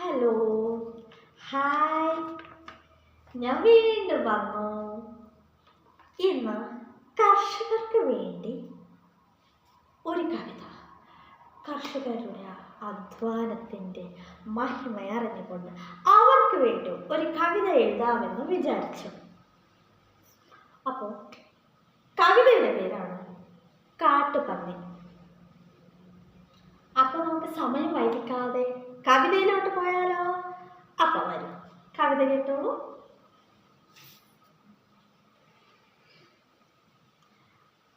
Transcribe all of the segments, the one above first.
Hello hi ഞാൻ വീണ്ടും വന്നു. ഇന്ന് കർഷകർക്ക് വേണ്ടി ഒരു കവിത. കർഷകരുടെ അധ്വാനത്തിന്റെ മഹിമ അറിഞ്ഞുകൊണ്ട് അവർക്ക് വേണ്ടി ഒരു കവിത എഴുതാമെന്ന് വിചാരിച്ചു. അപ്പോൾ കവിതയുടെ പേരാണ് കാട്ടുപന്നി. അപ്പോൾ നമുക്ക് സമയം വൈകിക്കാതെ കവിതയിലോട്ട് പോയാലോ? അപ്പം വരും. കവിത കേട്ടോളൂ.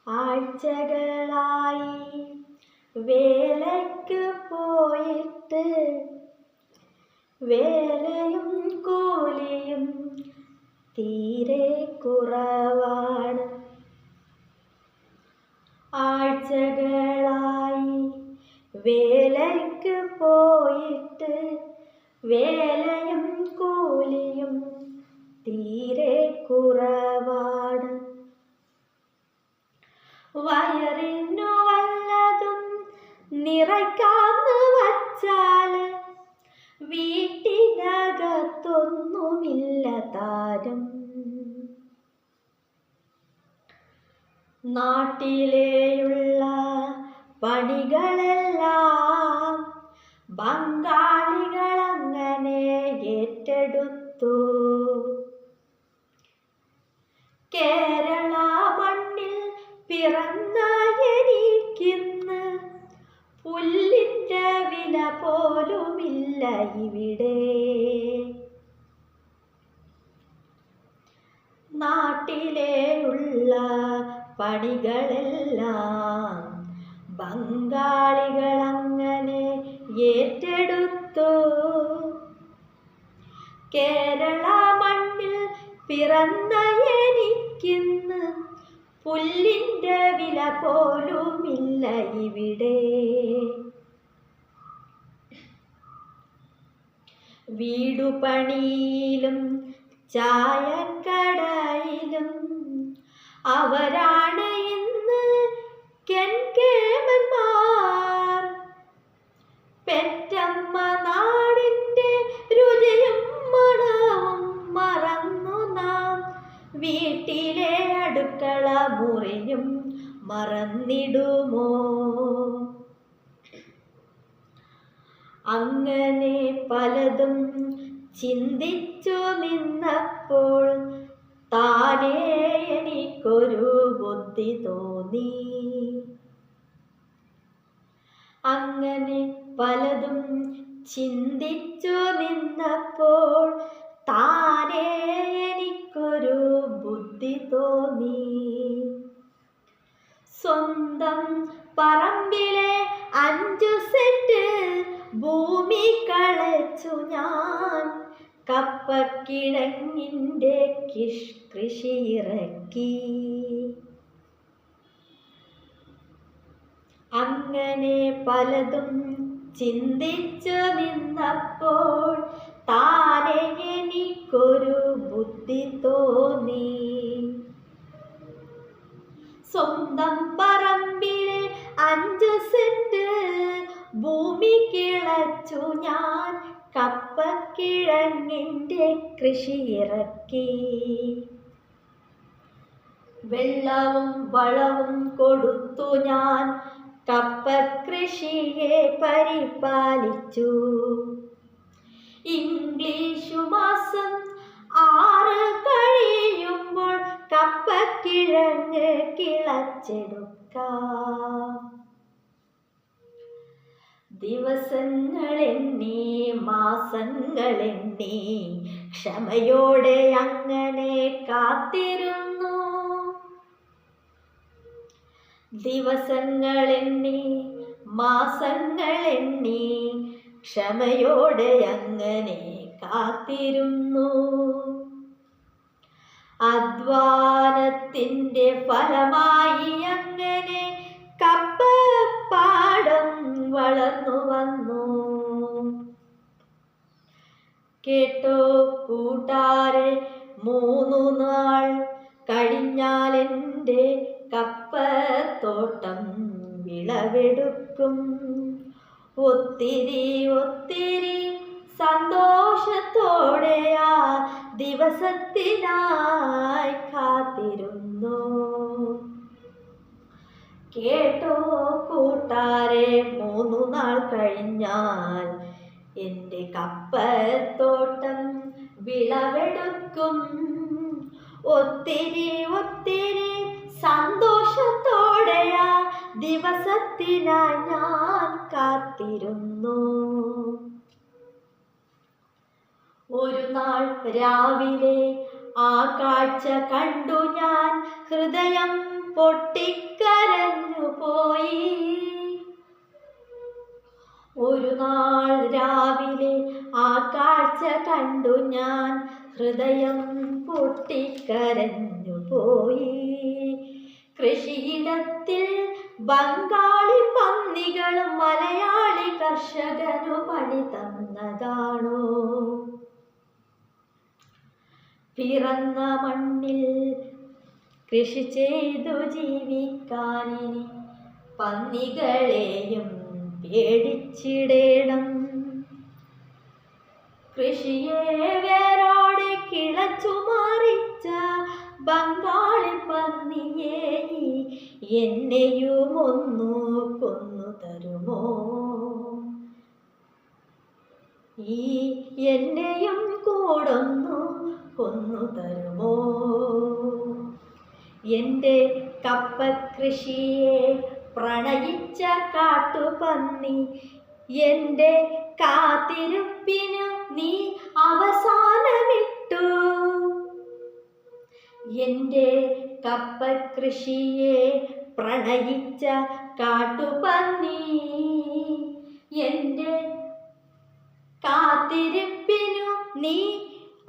ആഴ്ചകളായി വേലയ്ക്ക് പോയിട്ട് വേലയും കൂലിയും തീരെ കുറവാണ്. ആഴ്ചകളായി വേലയ്ക്ക് പോയിട്ട് വേലയും കൂലിയും തീരെ കുറവാണ്. വയറിനു വല്ലതും നിറയ്ക്കാന്ന് വച്ചാൽ വീട്ടിനകത്തൊന്നുമില്ല താരം. നാട്ടിലെയുള്ള പണികളെല്ലാം ബംഗാളികളങ്ങനെ ഏറ്റെടുത്തു. കേരള മണ്ണിൽ പിറന്ന എനിക്കിന്ന് പുല്ലിന്റെ വില പോലുമില്ല ഇവിടെ. നാട്ടിലേയുള്ള പണികളെല്ലാം ബംഗാളികളങ്ങനെ ഏറ്റെടുത്തു. കേരള മണ്ണിൽ പിറന്ന എനിക്കിന്ന് പുല്ലിന്റെ വില പോലുമില്ല ഇവിടെ. വീടുപണിയിലും ചായക്കടയിലും അവരാണ് ഇന്ന് കെൺകേമന്മാർ പെറ്റമ്മ നാടിന്റെ രുചിയും മണവും മറന്നു നാം. വീട്ടിലെ അടുക്കള മുറിയും മറന്നിടുമോ? അങ്ങനെ പലതും ചിന്തിച്ചു നിന്നപ്പോൾ താനേ എനിക്കൊരു ബുദ്ധി തോന്നി. അങ്ങനെ പലതും ചിന്തിച്ചു നിന്നപ്പോൾ താനേ എനിക്കൊരു ബുദ്ധി തോന്നി. സ്വന്തം പറമ്പിലെ അഞ്ചു സെന്റ് ഭൂമി കളച്ചു ഞാൻ. കപ്പക്കിഴങ്ങിന്റെ കിഷ് കൃഷി ഇറക്കി. അങ്ങനെ പലതും ചിന്തിച്ചു നിന്നപ്പോൾ താനെ എനിക്കൊരു ബുദ്ധി തോന്നി. സ്വന്തം പറമ്പിലെ അഞ്ച് സെന്റ് ഭൂമി കിളച്ചു ഞാൻ കപ്പക്കിഴങ്ങിന്റെ കൃഷി ഇറക്കി. വെള്ളവും വളവും കൊടുത്തു ഞാൻ കപ്പകൃഷിയെ പരിപാലിച്ചു. ഇംഗ്ലീഷു മാസം ആറ് കഴിയുമ്പോൾ കപ്പക്കിഴങ്ങ് കിളച്ചെടുക്കാം. ദിവസങ്ങളെണ്ണി മാസങ്ങളെണ്ണി ക്ഷമയോടെ അങ്ങനെ കാത്തിരുന്നു. ദിവസങ്ങളെണ്ണി മാസങ്ങളെണ്ണി ക്ഷമയോടെ അങ്ങനെ കാത്തിരുന്നു. അധ്വാനത്തിന്റെ ഫലമായി അങ്ങനെ കപ്പപ്പാടം വളർന്നു വന്നു. കേട്ടോ കൂട്ടാരെ മൂന്നു നാൾ കഴിഞ്ഞാൽ എന്റെ കപ്പത്തോട്ടം വിളവെടുക്കും. ഒത്തിരി ഒത്തിരി സന്തോഷത്തോടെയാ ദിവസത്തിനായി കാത്തിരുന്നു. കേട്ടോ കൂട്ടാരെ മൂന്നു നാൾ കഴിഞ്ഞാൽ എന്റെ കപ്പത്തോട്ടം വിളവെടുക്കും. ഒത്തിരി ഒത്തിരി സന്തോഷത്തോടെയാ ദിവസത്തിനായി ഞാൻ കാത്തിരുന്നു. ഒരു നാൾ രാവിലെ ആ കാഴ്ച കണ്ടു ഞാൻ. ഹൃദയം പൊട്ടിക്കരഞ്ഞു പോയി. ഒരു നാൾ രാവിലെ ആ കാഴ്ച കണ്ടു ഞാൻ. ഹൃദയം പൊട്ടിക്കരഞ്ഞു പോയി. കൃഷിയിടത്തിൽ ബംഗാളി പന്നികളും മലയാളി കർഷകനു പണി തന്നതാണോ? പിറന്ന മണ്ണിൽ കൃഷി ചെയ്തു ജീവിക്കാനിനി പന്നികളെയും പേടിച്ചിടേണം. കൃഷിയെ വേരോടെ കിളച്ചു മാറിച്ച ബംഗാളി പന്നിയെ എന്നെയും ഒന്നു കൊന്നു തരുമോ? ഈ എന്നെയും കൂടൊന്നു കൊന്നു തരുമോ? എന്റെ കപ്പ കൃഷിയെ പ്രണയിച്ച കാട്ടുപന്നി എന്റെ കാത്തിരുപ്പിനു നീ അവസാനമിട്ടു. എന്റെ കപ്പ കൃഷിയെ പ്രണയിച്ച കാട്ടുപന്നി എന്റെ കാത്തിരിപ്പിനു നീ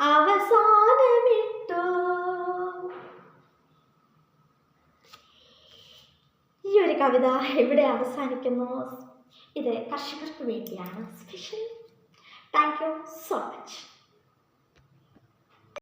അവസാനമിട്ടോ. ഈ ഒരു കവിത എവിടെ അവസാനിക്കുന്നു. ഇത് കർഷകർക്ക് വേണ്ടിയാണ് special thank you so much